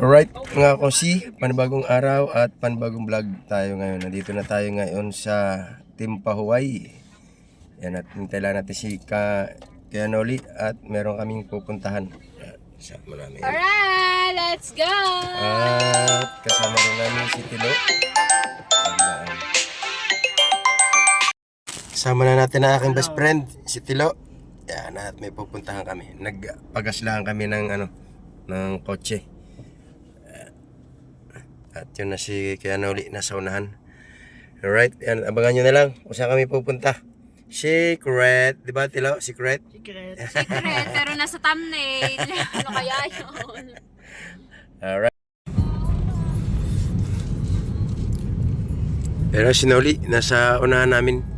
Alright mga kosi, panibagong araw at panibagong vlog tayo ngayon. Nandito na tayo ngayon sa Timpa Hawaii. Yan at hintay lang natin si Ka Kianoli at meron kaming pupuntahan. Kasama namin. Alright, let's go! At kasama rin namin si Tilo. Kasama na natin ang aking best friend, si Tilo. Yan, at may pupuntahan kami. Nagpagaslaan kami ng ano, ng kotse. At yun na si Kianoli nasa unahan. Alright, yan, abangan nyo na lang kung saan kami pupunta. Secret, di ba Tilo? Secret? Secret, pero nasa thumbnail. ano kaya yun? Alright. Pero si Noli, nasa unahan namin.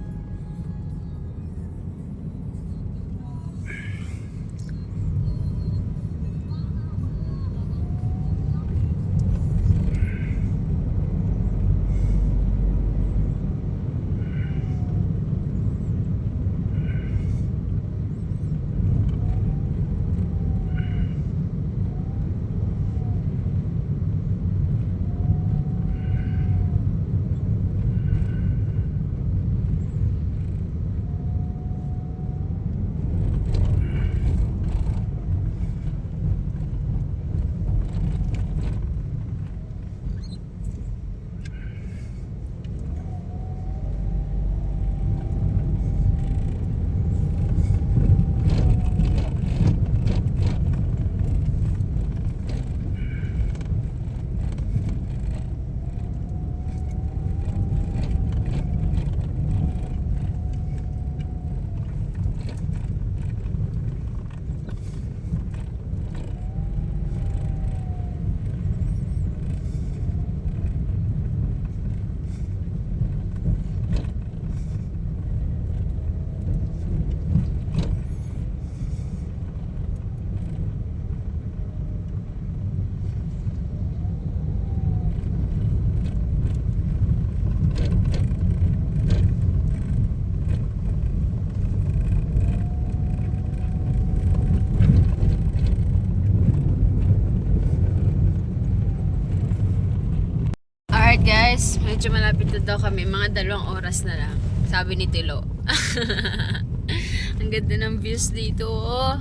Guys, medyo malapit na daw kami. Mga dalawang oras na lang. Sabi ni Tilo. Ang ganda ng views dito. Oh.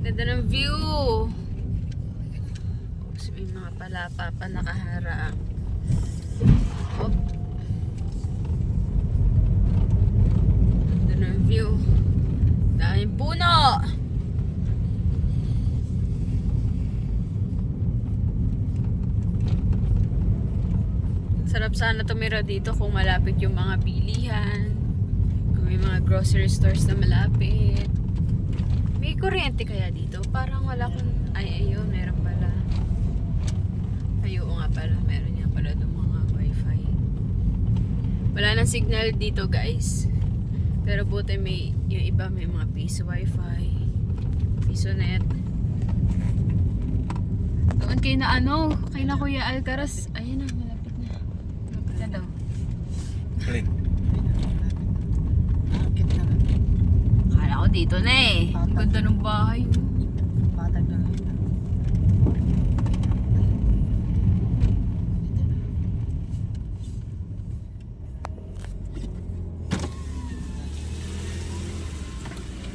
Ganda ng view. Oops, may mga palapa pa nakaharang. Oh. Ganda ng view. Daming puno. Sarap sana tumira dito kung malapit yung mga bilihan. Kung may mga grocery stores na malapit. May kuryente kaya dito? Parang wala kung... Ay, ayun, meron pala. Ayun nga pala, meron nga pala doon mga wifi. Wala nang signal dito guys. Pero buti may, yung iba may mga piso wifi. Piso net. Doon kay na ano, kay na Kuya Alcaraz. Ayun na. Malapit na daw. Alin? Akit na lang. Akala ko dito na eh. Ang ganda ng bahay. Patag na lang.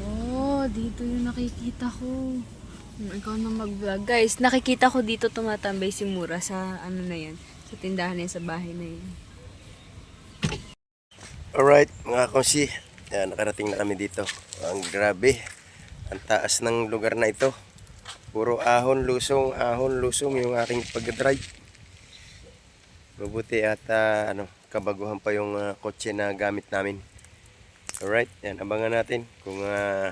Oh, dito yung nakikita ko. Hmm, ikaw na mag-vlog. Guys, nakikita ko dito tumatambay si Mura sa ano na yan. Sa tindahan niya sa bahay na yan. Alright, mga konsi. Yan, nakarating na kami dito. Ang grabe. Ang taas ng lugar na ito. Puro ahon, lusong, ahon, lusong yung aking pag-drive. Mabuti at ah, ano, kabaguhan pa yung ah, kotse na gamit namin. Alright, yan, abangan natin kung ah,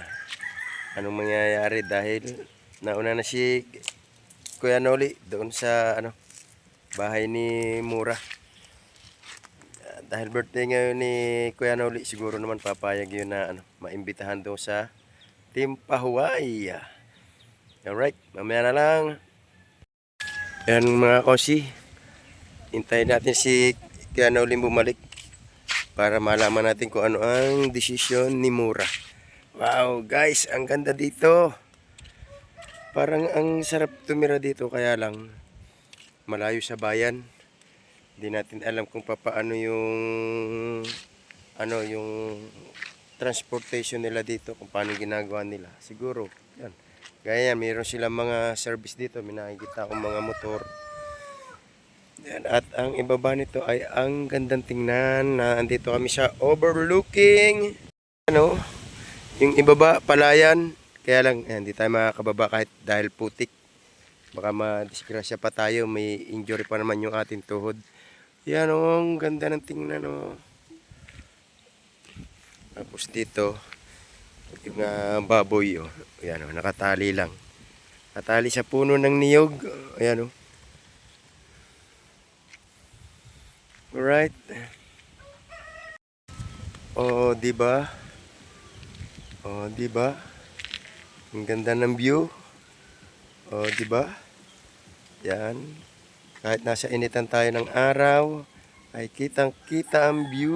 anong mangyayari dahil nauna na si Kuya Noli doon sa ano bahay ni Mura. Ah, dahil birthday ngayon ni Kuya Noli, siguro naman papayag yun na ano, maimbitahan doon sa Timpa Hawaii. Alright, mamaya na lang. Yan mga kosi. Hintayin natin si Kuya Noli bumalik para malaman natin kung ano ang desisyon ni Mura. Wow, guys, ang ganda dito. Parang ang sarap tumira dito kaya lang malayo sa bayan. Hindi natin alam kung papaano yung ano yung transportation nila dito kung paano ginagawa nila. Siguro, yan. Gaya yan, mayroon silang mga service dito. May nakikita akong mga motor. Yan. At ang ibaba nito ay ang gandang tingnan na andito kami sa overlooking ano, yung ibaba, palayan. Kaya lang, eh, hindi tayo makakababa kahit dahil putik. Baka madisgrasya pa tayo, may injury pa naman yung ating tuhod. Yan o, ang ganda ng tingnan o. Tapos dito, yung ah, baboy o. Yan o, nakatali lang. Nakatali sa puno ng niyog. Ayan o. Alright. Oh, di ba? Oh, di ba? Ang ganda ng view. Oh, di ba? Yan. Kahit nasa initan tayo ng araw, ay kitang-kita ang view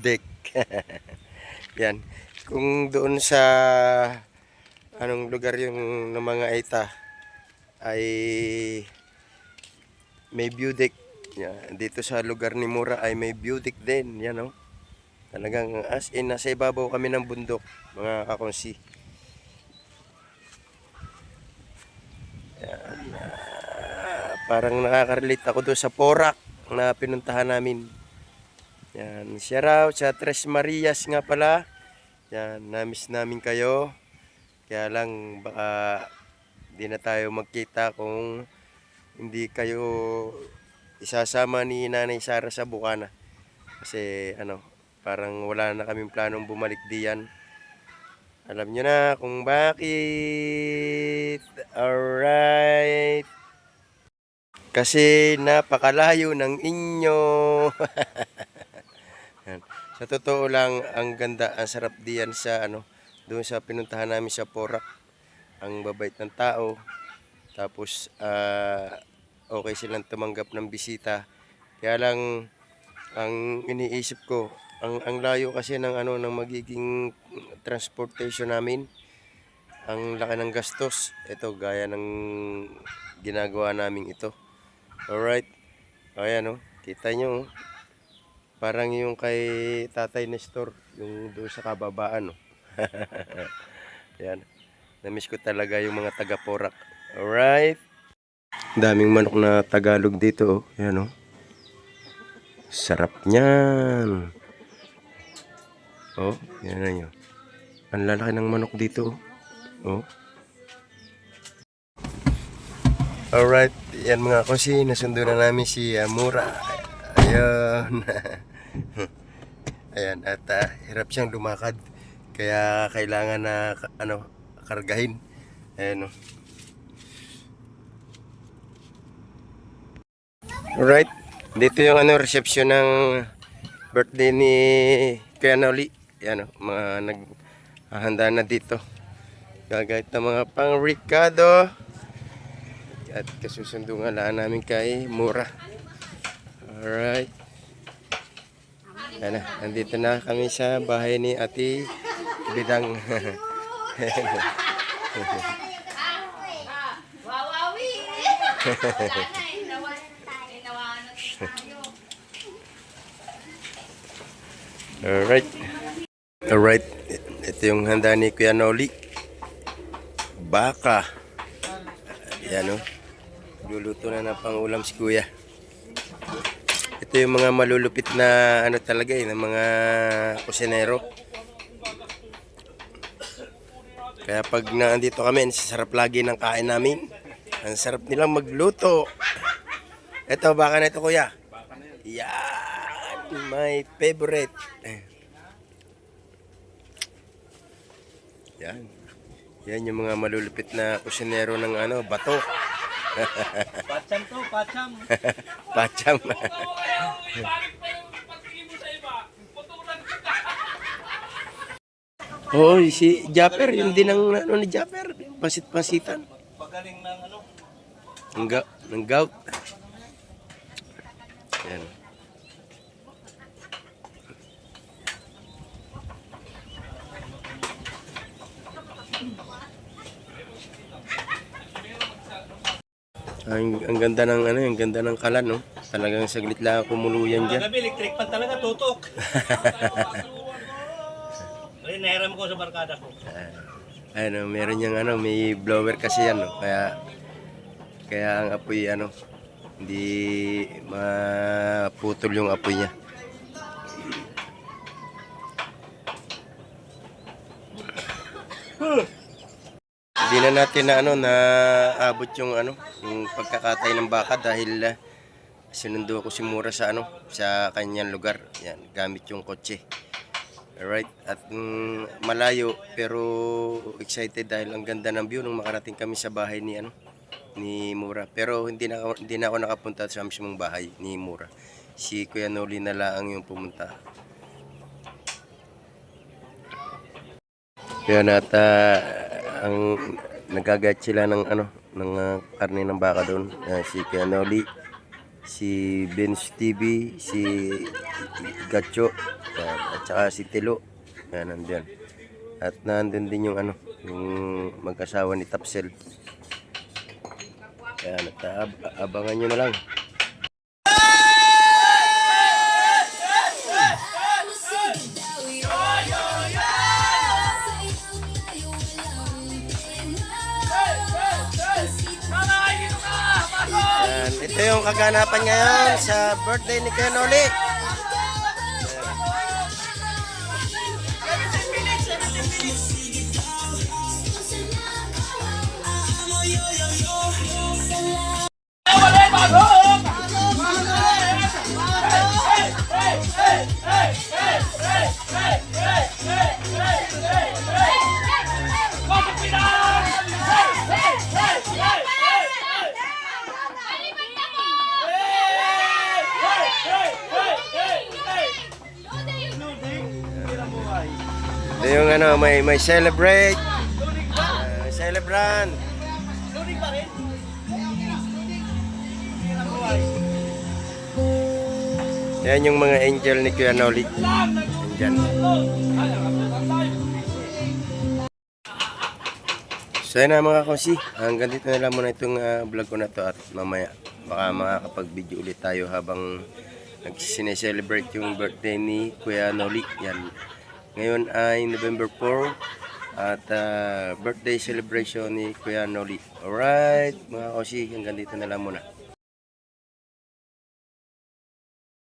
deck. Yan. Kung doon sa anong lugar yung ng mga Aita ay may view deck. Yan. Dito sa lugar ni Mura ay may view deck din. Yan oh. Talagang as in nasa ibabaw kami ng bundok, mga kakonsi. Yan. Ah, parang nakaka-relate ako doon sa Porak na pinuntahan namin. Yan, shout out sa Tres Marias nga pala. Yan, namiss namin kayo. Kaya lang baka di na tayo magkita kung hindi kayo isasama ni Nanay Sara sa Bukana. Kasi ano, parang wala na kaming planong bumalik diyan. Alam nyo na kung bakit. Alright. Kasi napakalayo ng inyo. Sa totoo lang, ang ganda, ang sarap diyan sa ano, doon sa pinuntahan namin sa Porak. Ang babait ng tao. Tapos, ah, okay silang tumanggap ng bisita. Kaya lang, ang iniisip ko, ang ang layo kasi ng ano ng magiging transportation namin. Ang laki ng gastos. Ito gaya ng ginagawa namin ito. Alright. Ayan oh. Kita nyo oh. Parang yung kay Tatay Nestor, yung doon sa kababaan oh. Ayan. Namiss ko talaga yung mga taga Porak. Alright. Daming manok na Tagalog dito oh. Ayan oh. Sarap niyan. Oh, yan na yun. Ang lalaki ng manok dito. Oh. Alright, yan mga kasi nasundo na namin si uh. Ayun. Ayan, at ah, hirap siyang lumakad. Kaya kailangan na ano, kargahin. Ayan oh. Alright, dito yung ano reception ng birthday ni Kuya Noli. Yan o, mga naghahanda na dito. Gagayat ng mga pang Ricardo. At kasusundo nga laan namin kay Mura. Alright. Yan na, nandito na kami sa bahay ni Ate Bidang. Alright. Alright. Ito yung handa ni Kuya Noli. Baka. Yan o. Luluto na ng pangulam si Kuya. Ito yung mga malulupit na ano talaga eh, ng mga kusinero. Kaya pag naandito kami, sarap lagi ng kain namin. Ang sarap nilang magluto. Ito, baka na ito kuya. Yan, my favorite. Yan. Yan yung mga malulupit na kusinero ng ano, bato. Pacham to, pacham. Pacham. Oh, si Japper, yun din ang ano ni Japper, pasit-pasitan. Pagaling ng ano. Ng, ga- ng gout. Yan. Ang, ang ganda ng ano, ang ganda ng kalan, no? Talagang saglit lang kumuluyan dyan. gabi, electric pan talaga, tutok. Ay, nahiram ko sa barkada ko. Ano, meron niyang ano, may blower kasi yan, no? Kaya, kaya ang apoy, ano, hindi maputol yung apoy niya. Hindi na natin na ano na abot yung ano yung pagkakatay ng baka dahil ah, sinundo ko si Mura sa ano sa kanyang lugar. Yan, gamit yung kotse. Alright, at mm, malayo pero excited dahil ang ganda ng view nung makarating kami sa bahay ni ano ni Mura. Pero hindi na hindi na ako nakapunta sa mismong bahay ni Mura. Si Kuya Noli na lang yung pumunta. Kaya at ah, ang nagagat sila ng ano ng ah, karne ng baka doon. Ah, si Kuya Noli, si Benz TV, si Gacho, yan, at saka si Tilo. Yan, nandyan. At nandun din yung ano, yung mag-asawa ni Tapsel. Yan, at ab- abangan nyo na lang. Ito yung kaganapan ngayon sa birthday ni Kuya Noli. Ito yung ano, may, may celebrate. Uh, celebrant. Yan yung mga angel ni Kuya Noli. Andyan. So yun na mga kosi, hanggang dito na lang muna itong ah, vlog ko na to at mamaya baka makakapag-video ulit tayo habang nagsine-celebrate yung birthday ni Kuya Noli. Yan. Ngayon ay November 4 at ah, birthday celebration ni Kuya Noli. Alright mga kosi, hanggang dito na lang muna.